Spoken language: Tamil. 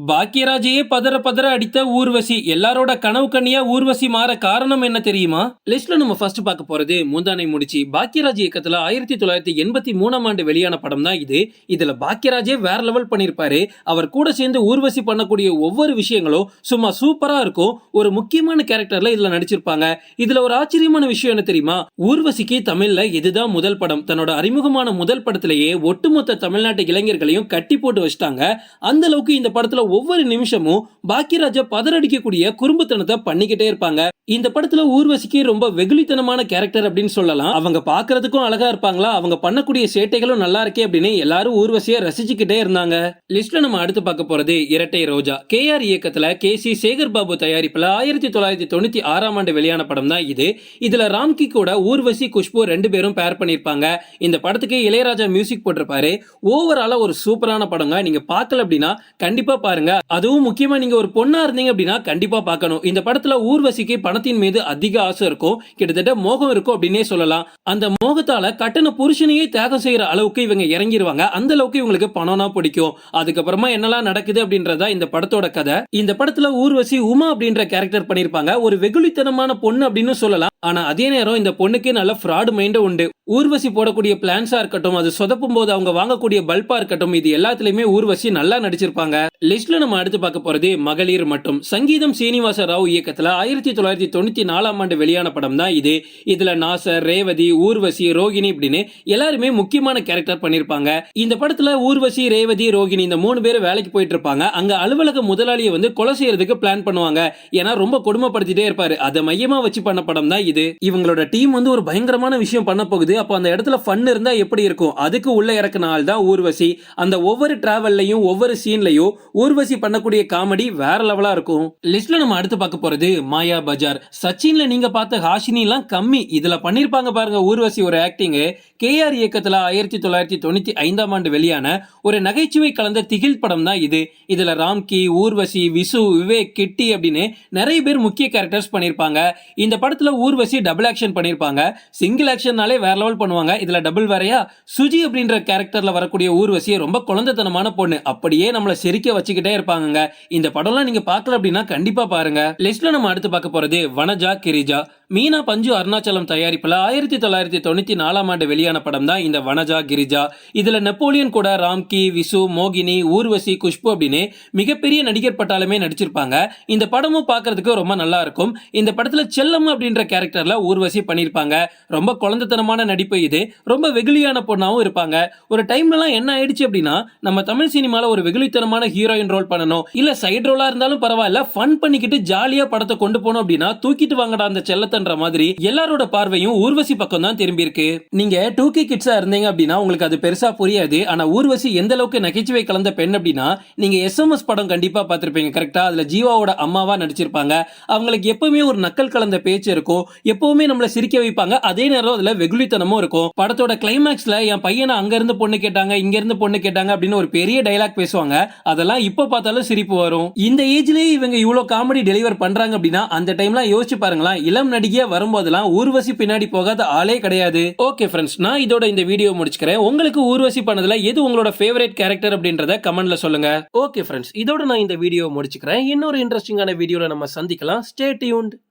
பாக்கியராஜையே பதற பதற அடித்த ஊர்வசி எல்லாரோட கனவு கண்ணியா ஊர்வசி மாற காரணம் என்ன தெரியுமா? லிஸ்ட்ல நம்ம ஃபர்ஸ்ட் பார்க்க போறது முந்தானை முடிச்சு. பாக்கியராஜ் இயக்கத்துல ஆயிரத்தி தொள்ளாயிரத்தி எண்பத்தி மூணாம் ஆண்டு வெளியான படம் தான் இது. இதுல பாக்கியராஜே வேற லெவல் பண்ணிருப்பாரு. அவர் கூட சேர்ந்து ஊர்வசி பண்ணக்கூடிய ஒவ்வொரு விஷயங்களும் சும்மா சூப்பரா இருக்கும். ஒரு முக்கியமான கேரக்டர்ல இதுல நடிச்சிருப்பாங்க. இதுல ஒரு ஆச்சரியமான விஷயம் என்ன தெரியுமா? ஊர்வசிக்கு தமிழ்ல இதுதான் முதல் படம். தன்னோட அறிமுகமான முதல் படத்திலேயே ஒட்டுமொத்த தமிழ்நாட்டு இளைஞர்களையும் கட்டி போட்டு வச்சிட்டாங்க. அந்த அளவுக்கு இந்த படத்துல ஒவ்வொரு நிமிஷமும் பாக்கியராஜா பதறடிக்கக்கூடிய குறும்புத்தனத்தை பண்ணிக்கிட்டே இருப்பாங்க. இந்த படத்துல ஊர்வசிக்கு ரொம்ப வெகுளித்தனமான கேரக்டர் அப்படின்னு சொல்லலாம். அவங்க பாக்குறதுக்கும் அழகா இருப்பாங்களா? அவங்க பண்ணக்கூடிய சேட்டைகளும் நல்லா இருக்கே அப்படின்னு எல்லாரும் ஊர்வசிய ரசிச்சுக்கிட்டே இருந்தாங்க. லிஸ்ட்ல நம்ம அடுத்து பார்க்க போறது இரட்டை ரோஜா. கே ஆர் இயக்கத்துல கே சி சேகர் பாபு தயாரிப்புல ஆயிரத்தி தொள்ளாயிரத்தி தொண்ணூத்தி ஆறாம் ஆண்டு வெளியான படம் தான் இது. இதுல ராம்கி கூட ஊர்வசி குஷ்பு ரெண்டு பேரும் பேர் பண்ணிருப்பாங்க இந்த படத்துக்கு இளையராஜா மியூசிக் போட்டிருப்பாரு. ஓவராலா ஒரு சூப்பரான படங்க. நீங்க பார்க்கல அப்படின்னா கண்டிப்பா பாருங்க. அதுவும் முக்கியமா நீங்க ஒரு பொண்ணா இருந்தீங்க அப்படின்னா கண்டிப்பா பார்க்கணும். இந்த படத்துல ஊர்வசிக்கு பணத்தின் மீது அதிக ஆசை இருக்கும். கிட்டத்தட்ட மோகம் இருக்கும் அப்படின்னே சொல்லலாம். அந்த மோகத்தால கட்டண புருஷனையே தியாகம் செய்யற அளவுக்கு இவங்க இறங்கிடுவாங்க அந்த அளவுக்கு இவங்களுக்கு பணம்னா பிடிக்கும். அதுக்கப்புறமா என்னெல்லாம் நடக்குது அப்படின்றதா இந்த படத்தோட கதை. இந்த படத்துல ஊர்வசி உமா அப்படின்ற கேரக்டர் பண்ணிருப்பாங்க. ஒரு வெகுளித்தனமான பொண்ணு அப்படின்னு சொல்லலாம். ஆனா அதே நேரம் இந்த பொண்ணுக்கே நல்ல ஃப்ராடு மைண்டும் உண்டு. ஊர்வசி போடக்கூடிய பிளான்ஸா இருக்கட்டும் அது சொதப்பும் போது அவங்க வாங்கக்கூடிய பல்பா இருக்கட்டும் இது எல்லாத்துலயுமே ஊர்வசி நல்லா நடிச்சிருப்பாங்க. லிஸ்ட்ல நம்ம அடுத்து பார்க்க போறது மகளிர் மட்டும். சங்கீதம் சீனிவாச ராவ் இயக்கத்துல ஆயிரத்தி தொள்ளாயிரத்தி தொண்ணூத்தி நாலாம் ஆண்டு வெளியான படம் தான் இது. இதுல நாசர் ரேவதி ஊர்வசி ரோகிணி இப்படின்னு எல்லாருமே முக்கியமான கேரக்டர் பண்ணிருப்பாங்க. இந்த படத்துல ஊர்வசி ரேவதி ரோகிணி இந்த மூணு பேரும் வேலைக்கு போயிட்டு இருப்பாங்க. அங்க அலுவலக முதலாளியை வந்து கொலை செய்யறதுக்கு பிளான் பண்ணுவாங்க. ஏன்னா ரொம்ப கொடுமைப்படுத்திட்டே இருப்பாரு. அதை மையமா வச்சு பண்ண படம் தான் இது இவங்களோட டீம் வந்து ஒரு பயங்கரமான விஷயம் பண்ண போகுது. அப்போ அந்த இடத்துல ஃபன் இருந்தா எப்படி இருக்கும்? அதுக்கு உள்ள இறக்குன ஆள் தான் ஊர்வசி. அந்த ஒவ்வொரு டிராவல்லையும் ஒவ்வொரு சீன்லையும் ஊர்வசி பண்ணக்கூடிய காமெடி வேற லெவலா இருக்கும். லிஸ்ட்ல நம்ம அடுத்து பார்க்க போறது மாயா பஜார். சச்சின்ல நீங்க பார்த்த ஹாஷினி எல்லாம் கம்மி. இதுல பண்ணிருப்பாங்க பாருங்க ஊர்வசி ஒரு ஆக்டிங் கேஆர் இயக்கத்துல ஆயிரத்தி தொள்ளாயிரத்தி தொண்ணூத்தி ஐந்தாம் ஆண்டு வெளியான ஒரு நகைச்சுவை கலந்த திகில் படம் தான் இது. இதுல ராம்கி ஊர்வசி விசு விவேக் கிட்டி அப்படின்னு நிறைய பேர் முக்கிய கேரக்டர்ஸ் பண்ணிருப்பாங்க. இந்த படத்துல ஊர்வசி டபுள் ஆக்ஷன் பண்ணியிருப்பாங்க. சிங்கிள் ஆக்ஷன்னாலே வேற லெவல் பண்ணுவாங்க. இதுல டபுள் வேறையா சுஜி அப்படின்ற கேரக்டர்ல வரக்கூடிய ஊர்வசியை ரொம்ப குழந்தைத்தனமான பொண்ணு. அப்படியே நம்மளை செரிக்க வச்சுக்கிட்டே இருப்பாங்க இந்த படம்லாம் நீங்க பார்க்கல அப்படின்னா கண்டிப்பா பாருங்க. லிஸ்ட்ல நம்ம அடுத்து பார்க்க போறது வனஜா கிரிஜா. மீனா பஞ்சு அருணாச்சலம் தயாரிப்பில் ஆயிரத்தி தொள்ளாயிரத்தி தொண்ணூத்தி நாலாம் ஆண்டு வெளியான படம் தான் இந்த வனஜா கிரிஜா. இதுல நெப்போலியன் கூட ராம்கி விசு மோகினி ஊர்வசி குஷ்பு அப்படின்னு மிகப்பெரிய நடிகர் பட்டாலுமே நடிச்சிருப்பாங்க. இந்த படமும் பார்க்கறதுக்கு ரொம்ப நல்லா இருக்கும். இந்த படத்துல செல்லம் அப்படின்ற கேரக்டர்ல ஊர்வசி பண்ணிருப்பாங்க. ரொம்ப குழந்தைத்தனமான நடிப்பு இது. ரொம்ப வெகுளியான பொண்ணாவும் இருப்பாங்க. ஒரு டைம்லலாம் என்ன ஆயிடுச்சு அப்படின்னா நம்ம தமிழ் சினிமால ஒரு வெகுளித்தனமான ஹீரோயின் ரோல் பண்ணணும். இல்ல சைடு ரோலா இருந்தாலும் பரவாயில்ல ஃபன் பண்ணிக்கிட்டு ஜாலியா படத்தை கொண்டு போனோம் அப்படின்னா தூக்கிட்டு வாங்கடா அந்த செல்லத்தை பண்ற மாதிரி எல்லாரோட பார்வையும் ஊர்வசி பக்கம் தான் திரும்பி இருக்கு நீங்க டூ கே கிட்ஸா இருந்தீங்க அப்படின்னா உங்களுக்கு அது பெருசா புரியாது. ஆனா ஊர்வசி எந்த அளவுக்கு நகைச்சுவை கலந்த பெண் அப்படின்னா நீங்க எஸ்எம்எஸ் படம் கண்டிப்பா பார்த்திருப்பீங்க கரெக்டா அதுல ஜீவாவோட அம்மாவா நடிச்சிருப்பாங்க. அவங்களுக்கு எப்பவுமே ஒரு நக்கல் கலந்த பேச்சு இருக்கும். எப்பவுமே நம்மள சிரிக்க வைப்பாங்க. அதே நேரம் அதுல வெகுளித்தனமும் இருக்கும். படத்தோட கிளைமேக்ஸ்ல என் பையனை அங்க இருந்து பொண்ணு கேட்டாங்க இங்க இருந்து பொண்ணு கேட்டாங்க அப்படின்னு ஒரு பெரிய டைலாக் பேசுவாங்க. அதெல்லாம் இப்ப பார்த்தாலும் சிரிப்பு வரும். இந்த ஏஜ்லயே இவங்க இவ்வளவு காமெடி டெலிவர் பண்றாங்க அப்படின்னா அந்த டைம்ல யோசிச்சு பாருங்களேன். இளம் நடிகையா வரும்போதெல்லாம் ஊர்வசி பின்னாடி போகாத ஆளே கிடையாது. ஓகே ஃப்ரெண்ட்ஸ் நான் இதோட இந்த வீடியோ முடிச்சுக்கிறேன். உங்களுக்கு ஊர்வசி பண்ணதுல எது உங்களோட ஃபேவரட் கேரக்டர் அப்படின்றத கமெண்ட்ல சொல்லுங்க. ஓகே ஃப்ரெண்ட்ஸ் இதோட நான் இந்த வீடியோ முடிச்சுக்கிறேன். இன்னொரு இன்ட்ரெஸ்டிங்கான வீடியோல நம்ம சந்திக்கலாம். Stay tuned